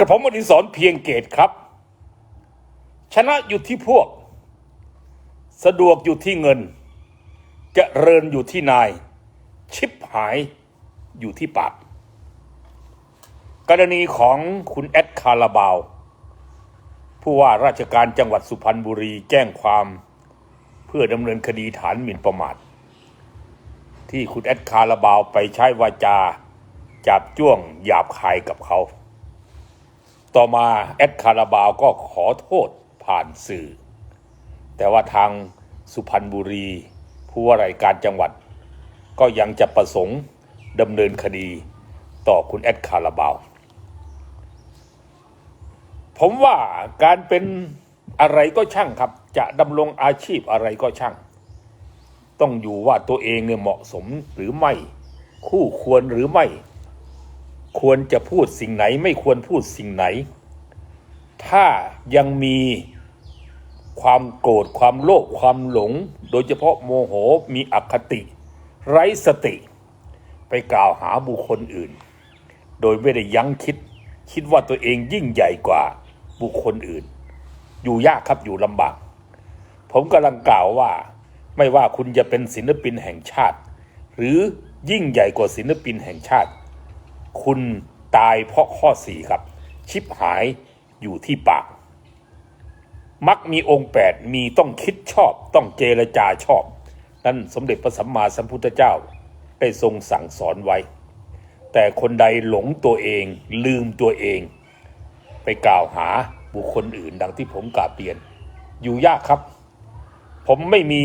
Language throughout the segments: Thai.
กระผมอดิศรเพียงเกตครับ ชนะอยู่ที่พวก สะดวกอยู่ที่เงินเจริญอยู่ที่นาย ชิบหายอยู่ที่ปากกรณีของคุณแอดคาราบาว ผู้ว่าราชการจังหวัดสุพรรณบุรีแจ้งความ เพื่อดำเนินคดีฐานหมิ่นประมาท ที่คุณแอดคาราบาวไปใช้วาจา จับจ้วงหยาบคายกับเขา ต่อมาแอดคาราบาวก็ขอโทษผ่านสื่อ แต่ว่าทางสุพรรณบุรี ผู้ว่าราชการจังหวัด ก็ยังจะประสงค์ดำเนินคดีต่อคุณแอดคาราบาว ผมว่าการเป็นอะไรก็ช่างครับ จะดำรงอาชีพอะไรก็ช่าง ต้องอยู่ว่าตัวเองเนี่ยเหมาะสมหรือไม่ คู่ควรหรือไม่ ควรจะพูดสิ่งไหน ไม่ควรพูดสิ่งไหน ถ้ายังมีความโกรธความโลภความหลง โดยเฉพาะโมโหมีอคติ ไร้สติ ไปกล่าวหาบุคคลอื่น โดยไม่ได้ยั้งคิด คิดว่าตัวเองยิ่งใหญ่กว่าบุคคลอื่น อยู่ยากครับอยู่ลำบาก ผมกำลังกล่าวว่า ไม่ว่าคุณจะเป็นศิลปินแห่งชาติ หรือยิ่งใหญ่กว่าศิลปินแห่งชาติ คุณตายเพราะข้อสี่ครับ ชิบหายอยู่ที่ปาก มักมีองค์แปดมีต้องคิดชอบ ต้องเจรจาชอบ นั่นสมเด็จพระสัมมาสัมพุทธเจ้าได้ทรงสั่งสอนไว้ แต่คนใดหลงตัวเองลืมตัวเอง ไปกล่าวหาบุคคลอื่นดังที่ผมกล่าวเปลี่ยน อยู่ยากครับ ผมไม่มี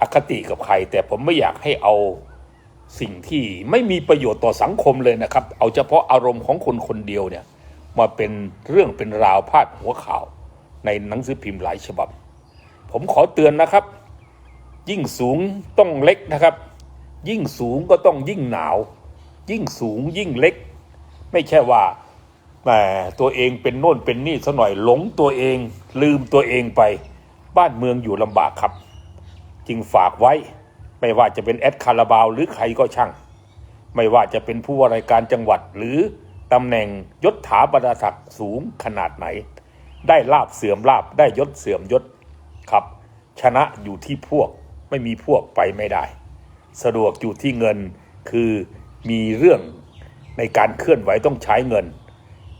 อคติกับใคร แต่ผมไม่อยากให้เอา สิ่งที่ไม่มีประโยชน์ต่อสังคมเลยนะครับ เอาเฉพาะอารมณ์ของคนคนเดียวเนี่ยมาเป็นเรื่องเป็นราวพาดหัวข่าว ในหนังสือพิมพ์หลายฉบับ ผมขอเตือนนะครับ ยิ่งสูงต้องเล็กนะครับ ยิ่งสูงก็ต้องยิ่งหนาว ยิ่งสูงยิ่งเล็ก ไม่ใช่ว่าแหมตัวเองเป็นโน่นเป็นนี่ซะหน่อยหลงตัวเอง ลืมตัวเองไป บ้านเมืองอยู่ลำบากครับ จึงฝากไว้ ไม่ว่าจะเป็นแอดคาราบาวหรือใครก็ช่าง ไม่ว่าจะเป็นผู้ว่าราชการจังหวัดหรือตำแหน่งยศถาบรรดาศักดิ์สูงขนาดไหน ได้ลาบเสื่อมลาบได้ยศเสื่อมยศครับ ชนะอยู่ที่พวกไม่มีพวกไปไม่ได้ สะดวกอยู่ที่เงินคือมีเรื่องในการเคลื่อนไหวต้องใช้เงิน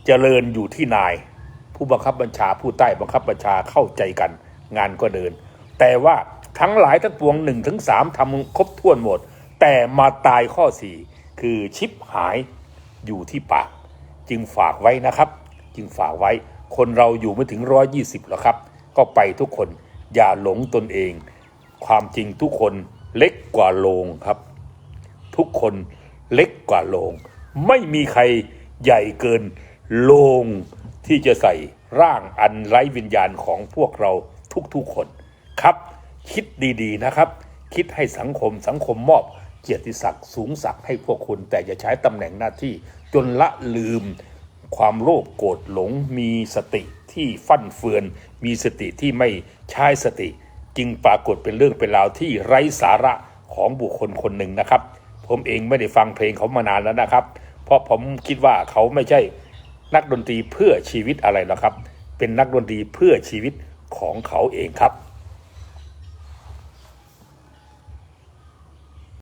เจริญอยู่ที่นาย ผู้บังคับบัญชาผู้ใต้บังคับบัญชาเข้าใจกัน งานก็เดิน แต่ว่า ทั้งหลายทั้งปวงหนึ่งถึงสามทำครบถ้วนหมด แต่มาตายข้อสี่คือชิปหายอยู่ที่ปาก จึงฝากไว้นะครับ จึงฝากไว้ คนเราอยู่ไม่ถึงร้อยยี่สิบหรอกครับ ก็ไปทุกคนอย่าหลงตนเอง ความจริงทุกคนเล็กกว่าโลงครับ ทุกคนเล็กกว่าโลง ไม่มีใครใหญ่เกินโลงที่จะใส่ร่างอันไร้วิญญาณของพวกเราทุกๆคนครับ คิดดีๆนะครับ คิดให้สังคมสังคมมอบเกียรติศักดิ์สูงศักดิ์ให้พวกคุณ แต่อย่าใช้ตำแหน่งหน้าที่จนละลืมความโลภโกรธหลงมีสติที่ฟั่นเฟือน มีสติที่ไม่ใช้สติ จึงปรากฏเป็นเรื่องเป็นราวที่ไร้สาระของบุคคลคนหนึ่งนะครับ ผมเองไม่ได้ฟังเพลงเขามานานแล้วนะครับ เพราะผมคิดว่าเขาไม่ใช่นักดนตรีเพื่อชีวิตอะไรหรอกครับ เป็นนักดนตรีเพื่อชีวิตของเขาเองครับ